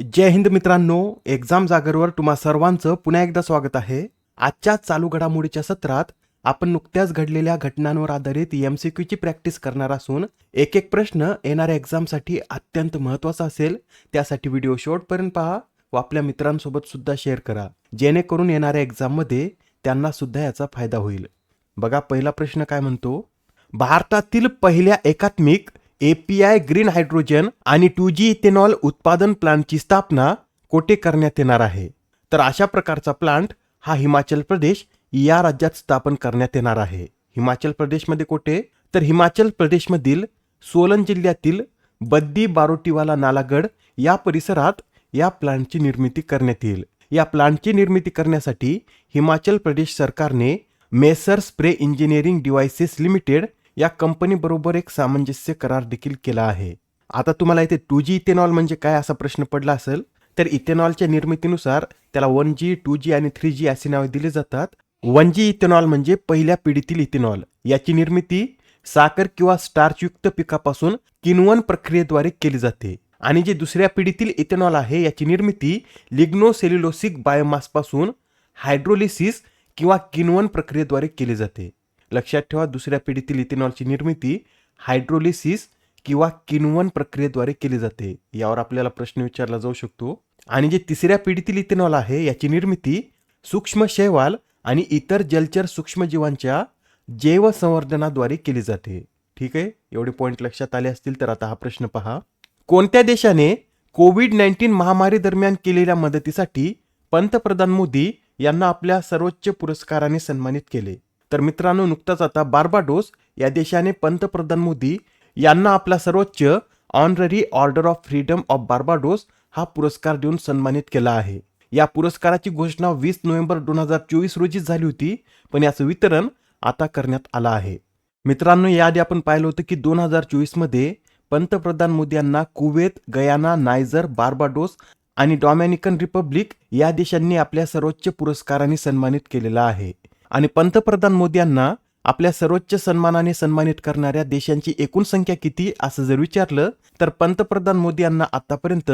जय हिंद मित्रांनो एक्झाम जागरवर तुम्हा सर्वांचं पुन्हा एकदा स्वागत आहे. आजच्या चालू घडामोडीच्या सत्रात आपण नुकत्याच घडलेल्या घटनांवर आधारित एम सी क्यूची प्रॅक्टिस करणार असून एक एक प्रश्न येणाऱ्या एक्झामसाठी अत्यंत महत्त्वाचा असेल त्यासाठी व्हिडिओ शेवटपर्यंत पहा व आपल्या मित्रांसोबत सुद्धा शेअर करा. जेणेकरून येणाऱ्या एक्झाममध्ये त्यांना सुद्धा याचा फायदा होईल. बघा पहिला प्रश्न काय म्हणतो? भारतातील पहिल्या एकात्मिक एपीआय ग्रीन हायड्रोजन आणि टू जी इथेनॉल उत्पादन प्लांटची स्थापना कोठे करण्यात येणार आहे. तर अशा प्रकारचा प्लांट हा हिमाचल प्रदेश या राज्यात स्थापन करण्यात येणार आहे. हिमाचल प्रदेशमध्ये कोठे? तर हिमाचल प्रदेशमधील सोलन जिल्ह्यातील बद्दी बारोटीवाला नालागड या परिसरात या प्लांटची निर्मिती करण्यात येईल. या प्लांटची निर्मिती करण्यासाठी हिमाचल प्रदेश सरकारने messrs spray engineering devices limited या कंपनीबरोबर एक सामंजस्य करार देखील केला आहे. आता तुम्हाला इथे टू जी इथेनॉल म्हणजे काय असा प्रश्न पडला असेल? तर इथेनॉलच्या निर्मितीनुसार त्याला वन जी टू जी आणि थ्री जी असे नावे दिले जातात. वन जी इथेनॉल म्हणजे पहिल्या पिढीतील इथेनॉल याची निर्मिती साखर किंवा स्टार्चयुक्त पिकापासून किनवन प्रक्रियेद्वारे केली जाते. आणि जे दुसऱ्या पिढीतील इथेनॉल आहे याची निर्मिती लिग्नोसेल्युलोसिक बायोमासपासून हायड्रोलिसिस किंवा किनवन प्रक्रियेद्वारे केली जाते. लक्षात ठेवा दुसऱ्या पिढीतील इथेनॉलची निर्मिती हायड्रोलिसिस किंवा किनवन प्रक्रियेद्वारे केली जाते. यावर आपल्याला प्रश्न विचारला जाऊ शकतो. आणि जे तिसऱ्या पिढीतील इथेनॉल आहे याची निर्मिती सूक्ष्म शैवाल आणि इतर जलचर सूक्ष्मजीवांच्या जैवसंवर्धनाद्वारे केली जाते. ठीक आहे? एवढे पॉईंट लक्षात आले असतील तर आता हा प्रश्न पहा. कोणत्या देशाने कोविड नाईन्टीन महामारी दरम्यान केलेल्या मदतीसाठी पंतप्रधान मोदी यांना आपल्या सर्वोच्च पुरस्काराने सन्मानित केले? तर मित्रांनो नुकताच आता बार्बाडोस या देशाने पंतप्रधान मोदी यांना आपला सर्वोच्च honorary order of freedom of Barbados हा पुरस्कार देऊन सन्मानित केला आहे. या पुरस्काराची घोषणा वीस नोव्हेंबर दोन हजार चोवीस रोजी झाली होती पण याचं वितरण आता करण्यात आलं आहे. मित्रांनो याआधी आपण पाहिलं होतं की दोन हजार चोवीसमध्ये पंतप्रधान मोदी यांना कुवेत गयाना नायजर बार्बाडोस आणि डॉमॅनिकन रिपब्लिक या देशांनी आपल्या सर्वोच्च पुरस्काराने सन्मानित केलेला आहे. आणि पंतप्रधान मोदी यांना आपल्या सर्वोच्च सन्मानाने सन्मानित करणाऱ्या देशांची एकूण संख्या किती असं जर विचारलं तर पंतप्रधान मोदी यांना आतापर्यंत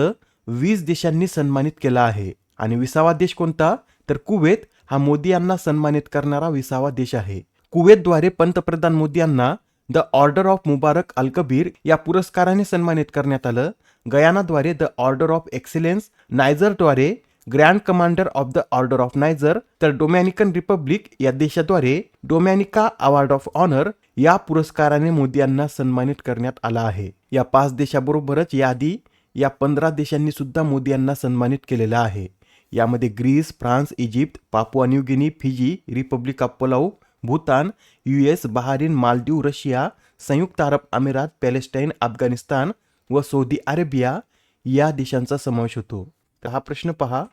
वीस देशांनी सन्मानित केला आहे. आणि विसावा देश कोणता? तर कुवेत. हा मोदी यांना सन्मानित करणारा विसावा देश आहे. कुवेतद्वारे पंतप्रधान मोदी यांना the order of Mubarak al Kabir या पुरस्काराने सन्मानित करण्यात आलं. गयानाद्वारे the order of excellence. नायझरद्वारे grand commander of the order of Niger तर डोमॅनिकन रिपब्लिक या देशाद्वारे डोमॅनिका अवॉर्ड ऑफ ऑनर या पुरस्काराने मोदी यांना सन्मानित करण्यात आला आहे. या पाच देशाबरोबरच याआधी या पंधरा देशांनी सुद्धा मोदी यांना सन्मानित केलेला आहे. यामध्ये Greece France Egypt Papua New Guinea Fiji Republic of Palau Bhutan U S Bahrain Maldives Russia संयुक्त अरब अमिरात पॅलेस्टाईन अफगाणिस्तान व सौदी अरेबिया या देशांचा समावेश होतो. तर हा प्रश्न पहा.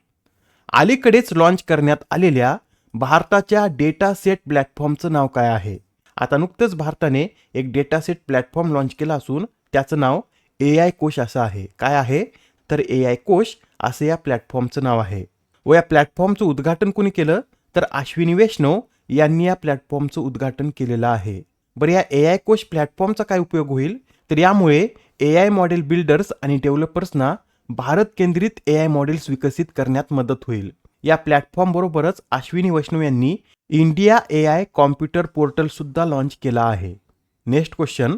अलीकडेच लॉन्च करण्यात आलेल्या भारताच्या डेटा सेट प्लॅटफॉर्मचं नाव काय आहे? आता नुकतंच भारताने एक डेटा सेट प्लॅटफॉर्म लॉन्च केला असून त्याचं नाव ए आय कोश असं आहे. काय आहे? तर ए आय कोश असं या प्लॅटफॉर्मचं नाव आहे. व या प्लॅटफॉर्मचं उद्घाटन कोणी केलं? तर अश्विनी वैष्णव यांनी या प्लॅटफॉर्मचं उद्घाटन केलेलं आहे. बरं या ए आय कोश प्लॅटफॉर्मचा काय उपयोग होईल? तर यामुळे ए आय मॉडेल बिल्डर्स आणि डेव्हलपर्सना भारत केंद्रित ए आय मॉडेल्स विकसित करण्यात मदत होईल. या प्लॅटफॉर्मबरोबरच अश्विनी वैष्णव यांनी इंडिया ए आय कॉम्प्युटर पोर्टलसुद्धा लॉन्च केला आहे. नेक्स्ट क्वेश्चन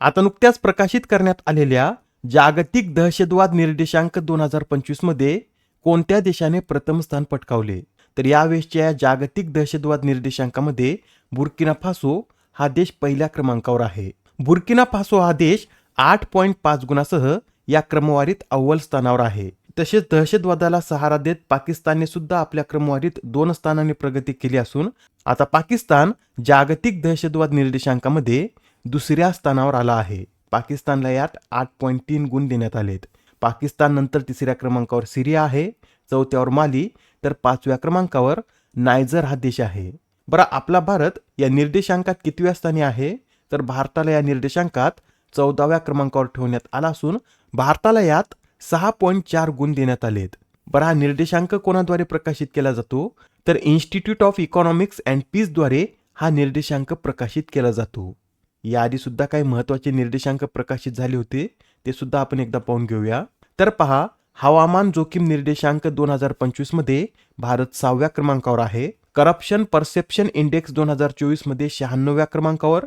आता नुकत्याच प्रकाशित करण्यात आलेल्या जागतिक दहशतवाद निर्देशांक दोन हजार पंचवीसमध्ये कोणत्या देशाने प्रथम स्थान पटकावले? तर यावेळेसच्या या जागतिक दहशतवाद निर्देशांकामध्ये बुर्किना फासो हा देश पहिल्या क्रमांकावर आहे. बुर्किना फासो हा देश आठ पॉईंट पाच गुणासह या क्रमवारीत अव्वल स्थानावर आहे. तसेच दहशतवादाला सहारा देत पाकिस्तानने सुद्धा आपल्या क्रमवारीत दोन स्थानांनी प्रगती केली असून आता पाकिस्तान जागतिक दहशतवाद निर्देशांकामध्ये दुसऱ्या स्थानावर आला आहे. पाकिस्तानला यात आठ पॉईंट तीन गुण देण्यात आलेत. पाकिस्तान नंतर तिसऱ्या क्रमांकावर सिरिया आहे चौथ्यावर माली तर पाचव्या क्रमांकावर नायजर हा देश आहे. बरं आपला भारत या निर्देशांकात कितव्या स्थानी आहे? तर भारताला या निर्देशांकात चौदाव्या क्रमांकावर ठेवण्यात आला असून भारताला यात सहा पॉईंट चार गुण देण्यात आलेत. बरं हा निर्देशांक कोणाद्वारे प्रकाशित केला जातो? तर इन्स्टिट्यूट ऑफ इकॉनॉमिक्स अँड पीसद्वारे हा निर्देशांक प्रकाशित केला जातो. याआधी सुद्धा काही महत्त्वाचे निर्देशांक प्रकाशित झाले होते ते सुद्धा आपण एकदा पाहून घेऊया. तर पहा हवामान जोखीम निर्देशांक दोन हजार पंचवीसमध्ये भारत सहाव्या क्रमांकावर आहे. करप्शन परसेप्शन इंडेक्स दोन हजार चोवीसमध्ये शहाण्णव्या क्रमांकावर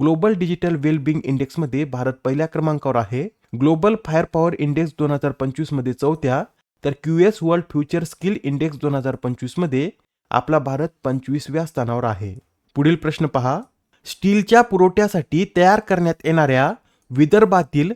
ग्लोबल डिजिटल वेलबिंग इंडेक्समध्ये भारत पहिल्या क्रमांकावर आहे. ग्लोबल फायर पॉवर इंडेक्स दोन हजार पंचवीसमध्ये चौथ्या तर Q S world future skill index दोन हजार पंचवीसमध्ये आपला भारत पंचवीसव्या स्थानावर आहे. पुढील प्रश्न पहा. स्टीलच्या पुरवठ्यासाठी तयार करण्यात येणाऱ्या विदर्भातील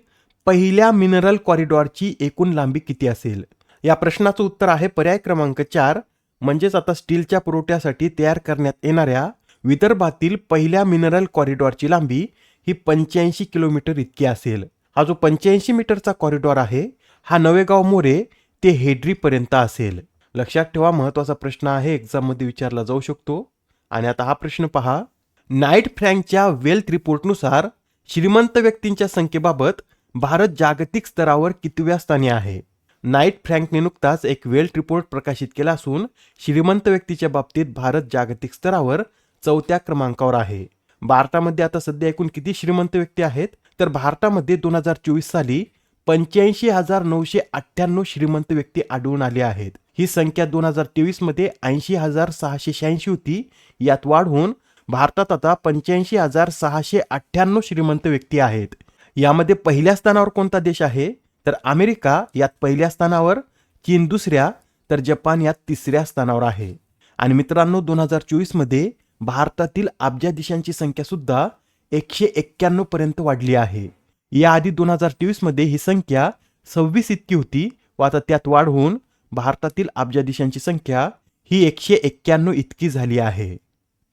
पहिल्या मिनरल कॉरिडॉरची एकूण लांबी किती असेल? या प्रश्नाचं उत्तर आहे पर्याय क्रमांक चार. म्हणजेच आता स्टीलच्या पुरवठ्यासाठी तयार करण्यात येणाऱ्या विदर्भातील पहिल्या मिनरल कॉरिडॉरची लांबी ही पंच्याऐंशी किलोमीटर इतकी असेल. हा जो पंच्याऐंशी मीटरचा कॉरिडॉर आहे हा नवेगाव मोरे ते हेड्रीपर्यंत असेल. लक्षात ठेवा महत्त्वाचा प्रश्न आहे एक्झाममध्ये विचारला जाऊ शकतो. आणि आता हा प्रश्न पहा. नाईट फ्रँकच्या वेल्थ रिपोर्टनुसार श्रीमंत व्यक्तींच्या संख्येबाबत भारत जागतिक स्तरावर कितव्या स्थानी आहे? नाईट फ्रँकने नुकताच एक वेल्थ रिपोर्ट प्रकाशित केला असून श्रीमंत व्यक्तीच्या बाबतीत भारत जागतिक स्तरावर चौथ्या क्रमांकावर आहे. भारतामध्ये आता सध्या एकूण किती श्रीमंत व्यक्ती आहेत? तर भारतामध्ये दोन हजार चोवीस साली पंच्याऐंशी हजार नऊशे अठ्ठ्याण्णव श्रीमंत व्यक्ती आढळून आले आहेत. ही संख्या दोन हजार तेवीसमध्ये ऐंशी हजार सहाशे शहाऐंशी होती. यात वाढ होऊन भारतात आता पंच्याऐंशी हजार सहाशे अठ्ठ्याण्णव श्रीमंत व्यक्ती आहेत. यामध्ये पहिल्या स्थानावर कोणता देश आहे? तर अमेरिका यात पहिल्या स्थानावर चीन दुसऱ्या तर जपान यात तिसऱ्या स्थानावर आहे. आणि मित्रांनो दोन हजार चोवीसमध्ये भारतातील अब्जाधीशांची संख्या सुद्धा एकशे एक्क्याण्णव पर्यंत वाढली आहे. याआधी दोन हजार तेवीसमध्ये ही संख्या सव्वीस इतकी होती व आता त्यात वाढ होऊन भारतातील अब्जाधीशांची संख्या ही एकशे एक्क्याण्णव इतकी झाली आहे.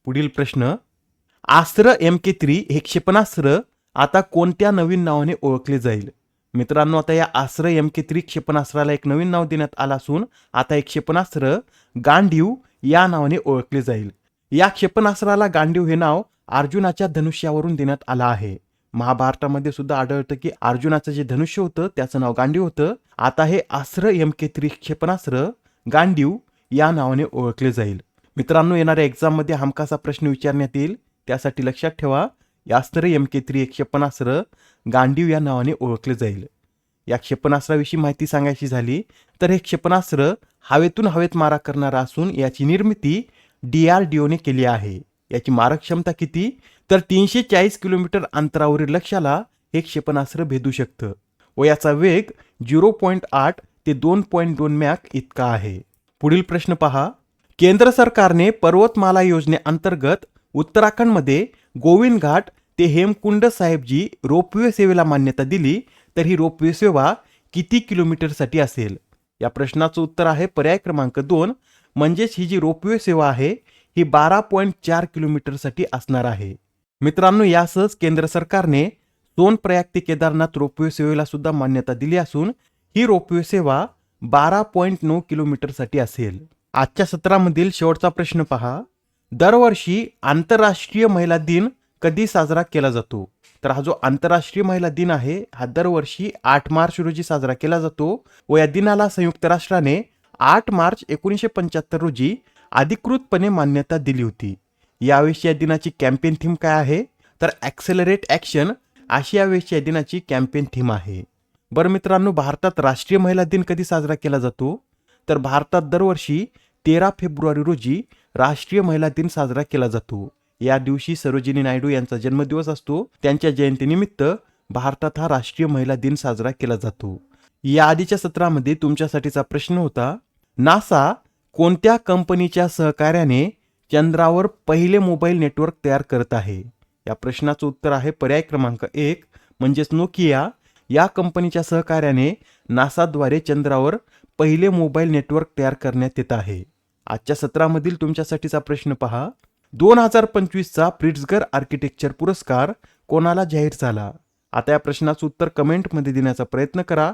पुढील प्रश्न आस्त्र एम के थ्री हे क्षेपणास्त्र आता कोणत्या नवीन नावाने ओळखले जाईल? मित्रांनो आता या आस्त्र एम के थ्री क्षेपणास्त्राला एक नवीन नाव देण्यात आलं असून आता एक क्षेपणास्त्र गांडीव या नावाने ओळखले जाईल. या क्षेपणास्त्राला गांडीव हे नाव अर्जुनाच्या धनुष्यावरून देण्यात आलं आहे. महाभारतामध्ये सुद्धा आढळतं की अर्जुनाचं जे धनुष्य होतं त्याचं नाव गांडीव होतं. आता हे अस्त्र एम के थ्री क्षेपणास्त्र गांडीव या नावाने ओळखले जाईल. मित्रांनो येणाऱ्या एक्झाममध्ये हमखासा प्रश्न विचारण्यात येईल. त्यासाठी लक्षात ठेवा या अस्त्र एम के थ्री क्षेपणास्त्र गांडीव या नावाने ओळखले जाईल. या क्षेपणास्त्राविषयी माहिती सांगायची झाली तर हे क्षेपणास्त्र हवेतून हवेत मारा करणारा असून याची निर्मिती डी आर डी ओने केली आहे. याची मारक क्षमता किती? तर तीनशे चाळीस किलोमीटर अंतरावरील लक्ष्याला हे क्षेपणास्त्र भेदू शकतं. व याचा वेग झिरो पॉईंट आठ ते दोन पॉईंट दोन मॅक इतका आहे. पुढील प्रश्न पहा. केंद्र सरकारने पर्वतमाला योजनेअंतर्गत उत्तराखंडमध्ये गोविंद घाट ते हेमकुंड साहेबजी रोपवे सेवेला मान्यता दिली तर ही रोपवे सेवा किती किलोमीटरसाठी असेल? या प्रश्नाचं उत्तर आहे पर्याय क्रमांक दोन म्हणजेच ही जी रोपवे सेवा आहे ही बारा पॉईंट चार किलोमीटरसाठी असणार आहे. मित्रांनो यासच केंद्र सरकारने सोनप्रयाग ते केदारनाथ रोपवे सेवेला सुद्धा मान्यता दिली असून ही रोपवे सेवा बारा पॉईंट नऊ किलोमीटरसाठी असेल. आजच्या सत्रामधील शेवटचा प्रश्न पहा. दरवर्षी आंतरराष्ट्रीय महिला दिन कधी साजरा केला जातो? तर हा जो आंतरराष्ट्रीय महिला दिन आहे हा दरवर्षी आठ मार्च रोजी साजरा केला जातो व या दिनाला संयुक्त राष्ट्राने आठ मार्च एकोणीसशे पंच्याहत्तर रोजी अधिकृतपणे मान्यता दिली होती. यावेळी या दिनाची कॅम्पेन थीम काय आहे? तर ॲक्सेलरेट ॲक्शन अशी यावेळी या दिनाची कॅम्पेन थीम आहे. बरं मित्रांनो भारतात राष्ट्रीय महिला दिन कधी साजरा केला जातो? तर भारतात दरवर्षी तेरा फेब्रुवारी रोजी राष्ट्रीय महिला दिन साजरा केला जातो. या दिवशी सरोजिनी नायडू यांचा जन्मदिवस असतो. त्यांच्या जयंतीनिमित्त भारतात हा राष्ट्रीय महिला दिन साजरा केला जातो. या आधीच्या सत्रामध्ये तुमच्यासाठीचा प्रश्न होता नासा कोणत्या कंपनीच्या सहकार्याने चंद्रावर पहिले मोबाईल नेटवर्क तयार करत आहे? या प्रश्नाचं उत्तर आहे पर्याय क्रमांक एक म्हणजेच नोकिया. या कंपनीच्या सहकार्याने नासाद्वारे चंद्रावर पहिले मोबाईल नेटवर्क तयार करण्यात येत आहे. आजच्या सत्रामधील तुमच्यासाठीचा प्रश्न पहा. दोन हजार पंचवीसचा प्रिट्झगर आर्किटेक्चर पुरस्कार कोणाला जाहीर झाला? आता या प्रश्नाचं उत्तर कमेंटमध्ये देण्याचा प्रयत्न करा.